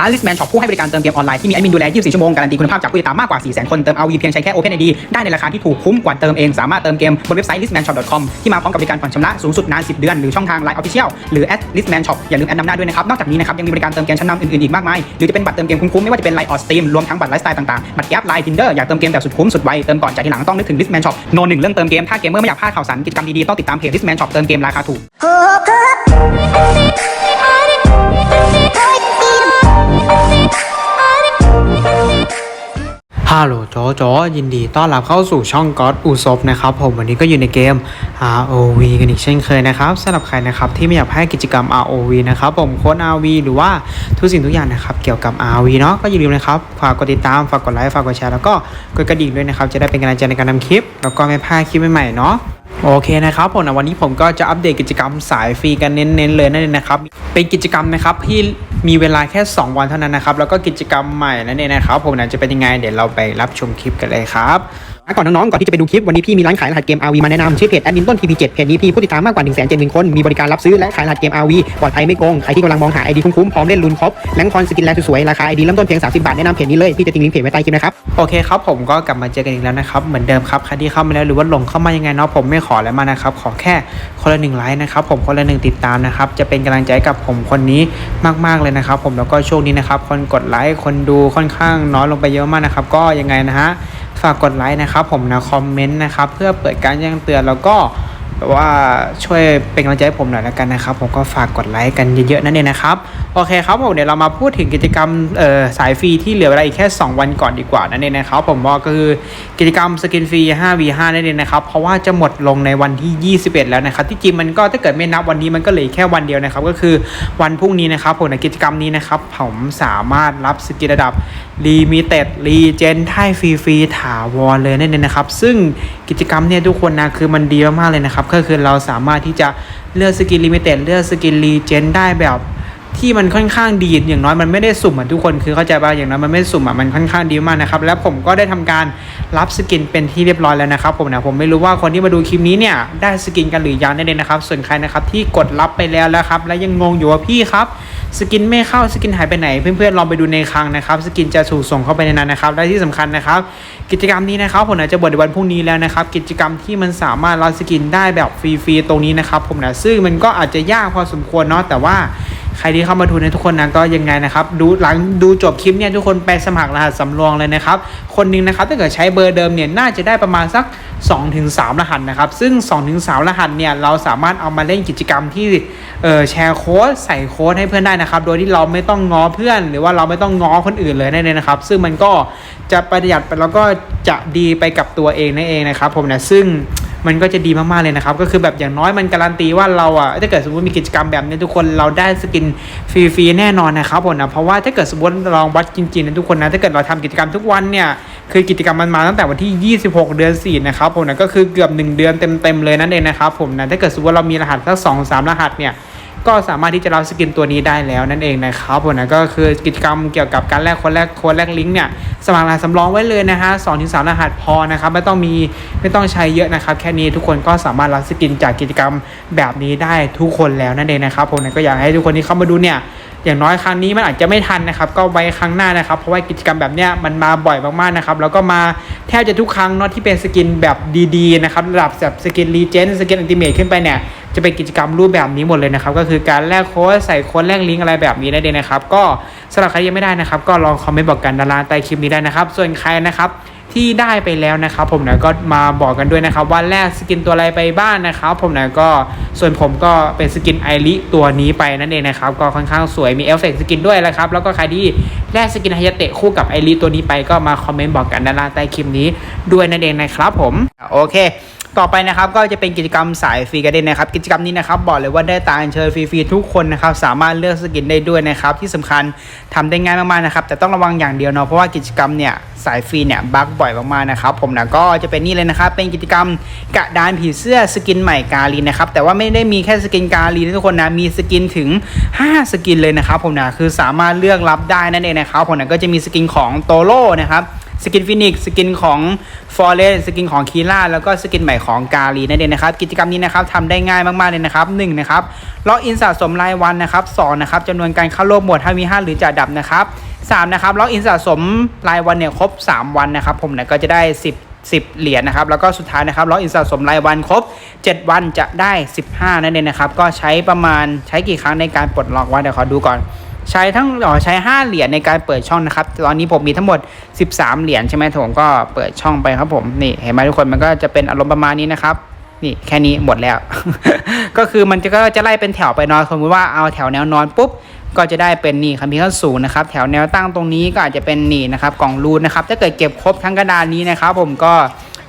ร้าน Listman Shop ผู้ให้บริการเติมเกมออนไลน์ที่มีแอดมินดูแล 24 ชั่วโมง การันตีคุณภาพจากผู้ติดตามมากกว่า 400,000 คน เติมเอาวีเพียงใช้แค่ OpenID ได้ในราคาที่ถูกคุ้มกว่าเติมเอง สามารถเติมเกมบนเว็บไซต์ listmanshop.com ที่มาพร้อมกับบริการผ่อนชำระสูงสุดนาน 10 เดือน หรือช่องทาง Line Official หรือ @listman shop อย่าลืมแอดนำหน้าด้วยนะครับ นอกจากนี้นะครับยังมีบริการเติมเกมชั้นนำอื่นๆอีกมากมาย หรือจะเป็นบัตรเติมเกมคุ้มๆ ไม่ว่าจะเป็น Line or Steam รวมทั้งบัตรไลฟ์สไตล์ต่างๆ บัตรแก๊ป Line Tinder อยากเติมเกมแบบสุดคุ้มสุดไวเติมก่อนจ่ายทีหลังต้องนึกถึง Listman Shop โนหนึ่งเรื่องเติมเกมถ้าเกมเมอร์ไม่อยากพลาดข่าวสารกิจกรรมดีๆต้องติดตามเพจ Listman Shop เติมเกมราคาถูก ฮัลโหลโจโจยินดีต้อนรับเข้าสู่ช่องก็อดอูซบนะครับผมวันนี้ก็อยู่ในเกม ROV กันอีกเช่นเคยนะครับสำหรับใครนะครับที่ไม่อยากให้กิจกรรม ROV นะครับผมโค้ด ROV หรือว่าทุกสิ่งทุกอย่างนะครับเกี่ยวกับ ROV เนาะก็อย่าลืมนะครับฝากกดติดตามฝากกดไลค์ฝากกดแชร์แล้วก็กดกระดิ่งด้วยนะครับจะได้เป็นกำลังใจในการทำคลิป แล้วก็ไม่พลาดคลิปใหม่ๆเนาะ โอเคนะครับผมนะวันนี้ผมก็จะอัปเดตกิจกรรมสายฟรีกันเน้นๆเลยนั่นเองนะครับ เป็นกิจกรรมนะครับที่มีเวลาแค่ 2 วันเท่านั้นนะครับ แล้วก็กิจกรรมใหม่นั่นเองนะครับ ผมนะจะเป็นยังไงเดี๋ยวเราไปรับชมคลิปกันเลยครับ ก่อนน้องๆ ก่อนที่จะไปดูคลิปวันนี้พี่มีร้านขายรหัสเกม RV มาแนะนำชื่อเพจแอดมินต้น TP7 เพจนี้พี่ผู้ติดตามมากกว่า1 7 0 0 0 0คน มีบริการรับซื้อและขายรหัสเกม RV ปลอดภัยไม่โกง ใครที่กำลังมองหาไอดีคุ้มๆ พร้อมเล่นลุนครบแลงคอนสกินแลนสวยๆ ราคาไอดีเริ่มต้นเพียง 30 บาท แนะนำเพจนี้เลย พี่จะทิ้งลิงก์เพจไว้ใต้คลิปนะครับ โอเคครับผมก็กลับมาเจอกันอีกแล้วนะครับ เหมือนเดิมครับ ใครที่เข้ามาแล้วหรือว่าหลงเข้ามายังไงเนาะผมไม่ขออะไรมานะครับ ขอแค่คนละหนึ่งไลค์นะครับผมคนละหนึ่งติดตามนะครับ จะเป็นกำลังใจกับผมคนนี้มากๆเลยนะครับผมแล้วก็ช่วงนี้นะครับคนกดไลค์คนดูค่อนข้างน้อยลงไปเยอะมากนะครับก็ยังไงนะฮะ ฝากกดไลค์นะครับผมนะคอมเมนต์นะครับเพื่อเปิดการแจ้งเตือนแล้วก็ แบบว่าช่วยเป็นกำลังใจให้ผมหน่อยแล้วกันนะครับ ผมก็ฝากกดไลค์กันเยอะๆนั่นเองนะครับ โอเคครับผมเดี๋ยวเรามาพูดถึงกิจกรรมเอ่อสายฟรีที่เหลือเวลาอีกแค่ 2 วันก่อนดีกว่านั่นเองนะครับผมว่าก็คือกิจกรรมสกินฟรี 5v5 นั่นเองนะครับ เพราะว่าจะหมดลงในวันที่ 21 แล้วนะครับ ที่จริงมันก็ถ้าเกิดไม่นับวันนี้มันก็เหลือแค่วันเดียวนะครับ ก็คือวันพรุ่งนี้นะครับผมในกิจกรรมนี้นะครับผมสามารถรับสกินระดับลิมิเต็ดรีเจนทฟรีฟรีๆถาวรเลยนั่นเองนะครับ ซึ่งกิจกรรมเนี่ยทุกคนนะคือมันดีมากๆเลยนะครับก็คือเราสามารถที่จะเลือกสกินลิมิเต็ดเลือกสกินรีเจนได้แบบที่มันค่อนข้างดีอย่างน้อยมันไม่ได้สุ่มอะทุกคนคือเข้าใจป่ะอย่างน้อยมันไม่ได้สุ่มอะมันค่อนข้างดีมากนะครับแล้วผมก็ได้ทำการรับสกินเป็นที่เรียบร้อยแล้วนะครับผมนะผมไม่รู้ว่าคนที่มาดูคลิปนี้เนี่ยได้สกินกันหรือยังนั่นเองนะครับส่วนใครนะครับที่กดรับไปแล้วแล้วครับและยังงงอยู่ว่าพี่ครับ สกินไม่เข้าสกินหายไปไหน เพื่อนๆลองไปดูในคลังนะครับ สกินจะถูกส่งเข้าไปในนั้นนะครับ และที่สำคัญนะครับ กิจกรรมนี้นะครับผมนะจะบดในวันพรุ่งนี้แล้วนะครับ กิจกรรมที่มันสามารถรับสกินได้แบบฟรีๆตรงนี้นะครับผมนะซึ่งมันก็อาจจะยากพอสมควรเนาะแต่ว่า ใครที่เข้ามาดูในทุกคนนะก็ยังไงนะครับดูหลังดูจบคลิปเนี่ยทุกคนไปสมัครรหัสสำรองเลยนะครับคนหนึงนะครับถ้าเกิดใช้เบอร์เดิมเนี่ยน่าจะได้ประมาณสัก 2-3 รหัสนะครับซึ่ง 2-3 รหัสเนี่ยเราสามารถเอามาเล่นกิจกรรมที่แชร์โค้ดใส่โค้ดให้เพื่อนได้นะครับโดยที่เราไม่ต้องง้อเพื่อน หรือว่าเราไม่ต้องง้อคนอื่นเลยนั่นเองนะครับ ซึ่งมันก็จะประหยัดไปแล้วก็จะดีไปกับตัวเองนั่นเองนะครับผมนะซึ่ง มันก็จะดีมากๆเลยนะครับ ก็คือแบบอย่างน้อยมันการันตีว่าเราอะถ้าเกิดสมมติมีกิจกรรมแบบนี้ทุกคนเราได้สกินฟรีๆแน่นอนนะครับผมนะเพราะว่าถ้าเกิดสมมติลองวัดจริงๆนะทุกคนนะถ้าเกิดเราทำกิจกรรมทุกวันเนี่ยคือกิจกรรมมันมาตั้งแต่วันที่ 26 เดือน 4 นะครับผมนะก็คือเกือบ 1 เดือนเต็มๆเลยนั่นเองนะครับผมนะถ้าเกิดสมมติเรามีรหัสสักสองสามรหัสเนี่ย ก็สามารถที่จะรับสกินตัวนี้ได้แล้วนั่นเองนะครับผมนะก็คือกิจกรรมเกี่ยวกับการแลกคนแรกโค้ดแลกลิงก์เนี่ยสมัครรหัสสำรองไว้เลยนะฮะสองถึงสามรหัสพอนะครับไม่ต้องมีไม่ต้องใช้เยอะนะครับ แค่นี้ทุกคนก็สามารถรับสกินจากกิจกรรมแบบนี้ได้ทุกคนแล้วนั่นเองนะครับผมนะก็อยากให้ทุกคนที่เข้ามาดูเนี่ยอย่างน้อยครั้งนี้มันอาจจะไม่ทันนะครับ ก็ไว้ครั้งหน้านะครับ เพราะว่ากิจกรรมแบบเนี้ยมันมาบ่อยมากๆนะครับ แล้วก็มาแทบจะทุกครั้งเนาะที่เป็นสกินแบบดีๆนะครับระดับแบบสกินรีเจนสกินอันติเมทขึ้นไปเนี่ย จะเป็นกิจกรรมรูปแบบนี้หมดเลยนะครับ ก็คือการแลกโค้ดใส่โค้ดแลกลิงก์อะไรแบบนี้ได้เลยนะครับ ก็สำหรับใครยังไม่ได้นะครับ ก็ลองคอมเมนต์บอกกันด้านล่างใต้คลิปนี้ได้นะครับ ส่วนใครนะครับที่ได้ไปแล้วนะครับ ผมนะก็มาบอกกันด้วยนะครับ ว่าแลกสกินตัวอะไรไปบ้างนะครับ ผมนะก็ส่วนผมก็เป็นสกินไอริตัวนี้ไปนั่นเองนะครับ ก็ค่อนข้างสวยมีเอฟเฟกสกินด้วยนะครับ แล้วก็ใครที่แลกสกินไฮยาเตะคู่กับไอริตัวนี้ไปก็มาคอมเมนต์บอกกันด้านล่างใต้คลิปนี้ด้วยนั่นเองนะครับผมโอเค ต่อไปนะครับก็จะเป็นกิจกรรมสายฟรีกันเด่นนะครับ กิจกรรมนี้นะครับบอกเลยว่าได้ตาอัญเชิญฟรีๆทุกคนนะครับสามารถเลือกสกินได้ด้วยนะครับที่สำคัญทำได้ง่ายมากๆนะครับแต่ต้องระวังอย่างเดียวเนาะเพราะว่ากิจกรรมเนี่ยสายฟรีเนี่ยบั๊กบ่อยมากๆนะครับผมนะก็จะเป็นนี่เลยนะครับเป็นกิจกรรมกระดานผีเสื้อสกินใหม่กาลีนะครับแต่ว่าไม่ได้มีแค่สกินกาลีนะทุกคนนะมีสกินถึง 5 สกินเลยนะครับผมนะคือสามารถเลือกรับได้นั่นเองนะครับผมนะก็จะมีสกินของโตโร่นะครับ สกินฟินิกสกินของฟอร์เรสสกินของคีล่าแล้วก็สกินใหม่ของกาลีนั่นเองนะครับ กิจกรรมนี้นะครับทำได้ง่ายมากๆเลยนะครับ1นะครับล็อกอินสะสมรายวันนะครับ2นะครับจำนวนการเข้าร่วมหมด5 v 5หรือจะดับนะครับ3นะครับล็อกอินสะสมรายวันเนี่ยครบ 3 วันนะครับ ผมเนี่ยก็จะได้ 10 10 เหรียญนะครับ แล้วก็สุดท้ายนะครับล็อกอินสะสมรายวันครบ 7 วันจะได้ 15 นั่นเองนะครับ ก็ใช้ประมาณใช้กี่ครั้งในการปลดล็อกวะเดี๋ยวขอดูก่อน ใช้ทั้งอ๋อใช้ 5 เหรียญในการเปิดช่องนะครับ ตอนนี้ผมมีทั้งหมด 13 เหรียญใช่ไหมผมก็เปิดช่องไปครับผมนี่เห็นไหมทุกคนมันก็จะเป็นอารมณ์ประมาณนี้นะครับนี่แค่นี้หมดแล้ว ก็คือมันจะก็จะไล่เป็นแถวไปนอนสมมติว่าเอาแถวแนวนอนปุ๊บก็จะได้เป็นนี่คัมภีร์ขั้นสูงนะครับแถวแนวตั้งตรงนี้ก็อาจจะเป็นนี่นะครับกล่องรูนนะครับถ้าเกิดเก็บครบทั้งกระดานนี้นะครับ ผมก็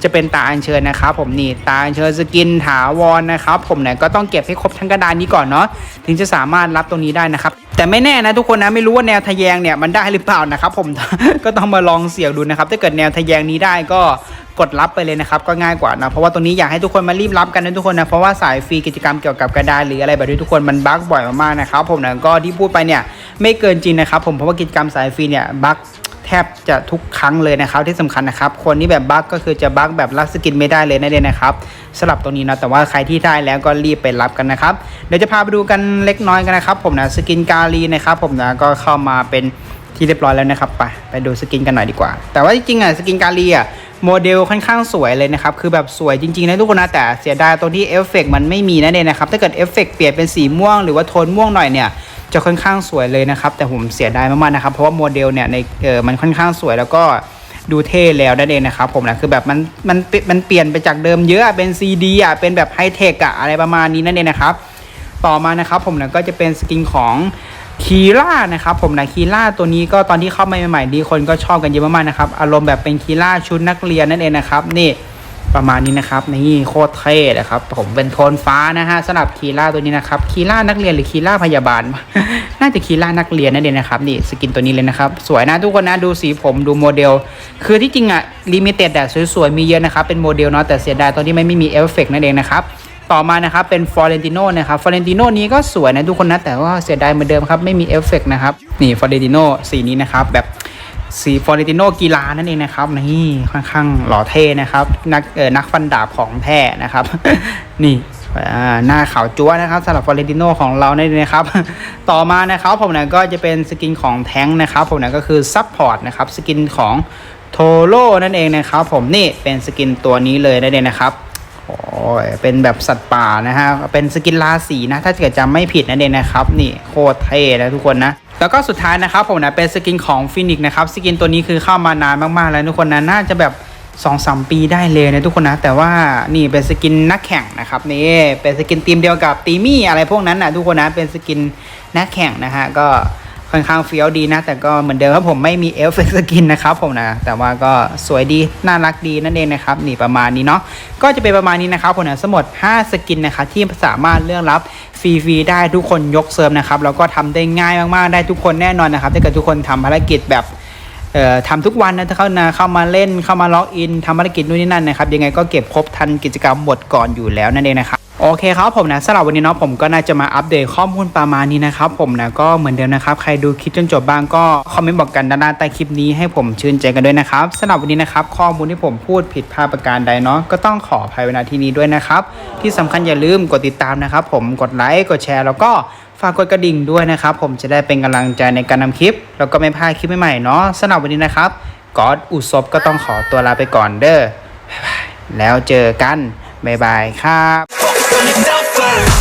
จะเป็นตาอัญเชิญนะครับผมนี่ตาอัญเชิญสกินถาวรนะครับ ผมเนี่ยก็ต้องเก็บให้ครบทั้งกระดานนี้ก่อนเนาะถึงจะสามารถรับตรงนี้ได้นะครับ แต่ไม่แน่นะทุกคนนะไม่รู้ว่าแนวทะแยงเนี่ยมันได้หรือเปล่านะครับผมก็ต้องมาลองเสี่ยงดูนะครับ ถ้าเกิดแนวทะแยงนี้ได้ก็กดรับไปเลยนะครับ ก็ง่ายกว่านะเพราะว่าตรงนี้อยากให้ทุกคนมารีบรับกันนะทุกคนนะเพราะว่าสายฟรีกิจกรรมเกี่ยวกับกระดานหรืออะไรแบบนี้ทุกคนมันบั๊กบ่อยมากๆนะครับผมนะก็ที่พูดไปเนี่ยไม่เกินจริงนะครับผมเพราะว่ากิจกรรมสายฟรีเนี่ยบั๊ก แทบจะทุกครั้งเลยนะครับที่สำคัญนะครับคนที่แบบบั๊กก็คือจะบั๊กแบบรับสกินไม่ได้เลยนั่นเองนะครับสลับตรงนี้นะแต่ว่าใครที่ได้แล้วก็รีบไปรับกันนะครับเดี๋ยวจะพาไปดูกันเล็กน้อยกันนะครับ ผมนะสกินกาลีนะครับผมนะก็เข้ามาเป็นที่เรียบร้อยแล้วนะครับไปไปดูสกินกันหน่อยดีกว่า แต่ว่าจริงๆอะสกินกาลีอะโมเดลค่อนข้างสวยเลยนะครับ คือแบบสวยจริงๆนะทุกคนนะ แต่เสียดายตรงที่เอฟเฟกต์มันไม่มีนั่นเองนะครับ ถ้าเกิดเอฟเฟกต์เปลี่ยนเป็นสีม่วงหรือว่าโทนม่วงหน่อยเนี่ย จะค่อนข้างสวยเลยนะครับ แต่ผมเสียดายมากๆนะครับ เพราะว่าโมเดลเนี่ยในเออมันค่อนข้างสวยแล้วก็ดูเท่แล้วนั่นเองนะครับผมนะคือแบบมันมันมันเปลี่ยนไปจากเดิมเยอะเป็น CD อะเป็นแบบไฮเทคอะอะไรประมาณนี้นั่นเองนะครับ ต่อมานะครับผมนะก็จะเป็นสกินของคีล่านะครับผมนะคีล่าตัวนี้ก็ตอนที่เข้ามาใหม่ๆดีคนก็ชอบกันเยอะมากๆนะครับอารมณ์แบบเป็นคีล่าชุดนักเรียนนั่นเองนะครับนี่ ประมาณนี้นะครับนี่โคตรเท่เลยครับผมเป็นโทนฟ้านะฮะสำหรับคีล่าตัวนี้นะครับคีล่านักเรียนหรือคีล่าพยาบาล น่าจะคีล่านักเรียนนั่นเองนะครับนี่สกินตัวนี้เลยนะครับสวยนะทุกคนนะดูสีผมดูโมเดล คือที่จริงอะลิมิเต็ดอะสวยๆมีเยอะนะครับเป็นโมเดลเนาะแต่เสียดายตอนที่ไม่มีเอฟเฟกต์นั่นเองนะครับต่อมานะครับเป็นฟอเรนติโนนะครับฟอเรนติโนนี้ก็สวยนะทุกคนนะแต่ว่าเสียดายเหมือนเดิมครับไม่มีเอฟเฟกต์นะครับนี่ฟอเรนติโนสีนี้นะครับแบบ สีฟอร์เรติโนกีฬานั่นเองนะครับนี่ค่อนข้างหล่อเท่นะครับ นักเออนักฟันดาบของแท้นะครับ นี่หน้าขาวจั๊วนะครับสำหรับฟอร์เรนติโนของเรานั่นเองนะครับ ต่อมานะครับผมเนี่ยก็จะเป็นสกินของแท้งนะครับ ผมเนี่ยก็คือซับพอร์ตนะครับสกินของโทโร่นั่นเองนะครับผมนี่เป็นสกินตัวนี้เลยนั่นเองนะครับโอ้ยเป็นแบบสัตว์ป่านะฮะเป็นสกินราศีนะ ถ้าเกิดจำไม่ผิดนั่นเองนะครับ นี่โคตรเท่นะทุกคนนะ แล้วก็สุดท้ายนะครับผมนะเป็นสกินของฟินิกนะครับสกินตัวนี้คือเข้ามานานมากๆแล้วทุกคนนะน่าจะแบบ2อสปีได้เลยนะทุกคนนะ แต่ว่านี่เป็นสกินนักแข่งนะครับนี่เป็นสกินทีมเดียวกับตีมี่อะไรพวกนั้นนะทุกคนนะเป็นสกินนักแข่งนะฮะก็ ค่อนข้างเฟี้ยวดีนะ แต่ก็เหมือนเดิมครับผมไม่มีเอลเฟกสกินนะครับผมนะ แต่ว่าก็สวยดี น่ารักดีนั่นเองนะครับ นี่ประมาณนี้เนาะ ก็จะเป็นประมาณนี้นะครับผมนะสมมด 5 สกินนะครับที่สามารถเลือกรับฟรีๆได้ทุกคนยกเซิร์ฟนะครับ แล้วก็ทำได้ง่ายมากๆ ได้ทุกคนแน่นอนนะครับ ถ้าเกิดทุกคนทำภารกิจแบบเอ่อทำทุกวันนะถ้าเข้านะเข้ามาเล่นเข้ามาล็อกอินทำภารกิจนู่นนี่นั่นนะครับยังไงก็เก็บครบทันกิจกรรมหมดก่อนอยู่แล้วนั่นเองนะครับ โอเคครับผมนะสำหรับวันนี้เนาะผมก็น่าจะมาอัปเดตข้อมูลประมาณนี้นะครับผมนะก็เหมือนเดิมนะครับ ใครดูคลิปจนจบบ้างก็คอมเมนต์บอกกันด้านล่างใต้คลิปนี้ให้ผมชื่นใจกันด้วยนะครับสำหรับวันนี้นะครับข้อมูลที่ผมพูดผิดพลาดประการใดเนาะก็ต้องขออภัยเวลาที่นี้ด้วยนะครับที่สำคัญอย่าลืมกดติดตามนะครับผมกดไลค์กดแชร์ แล้วก็ฝากกดกระดิ่งด้วยนะครับผมจะได้เป็นกำลังใจในการนำคลิป แล้วก็ไม่พลาดคลิปใหม่ๆเนาะสำหรับวันนี้นะครับกอดอุศบก็ต้องขอตัวลาไปก่อนเด้อแล้วเจอกันบ๊ายบายครับ on yourself first.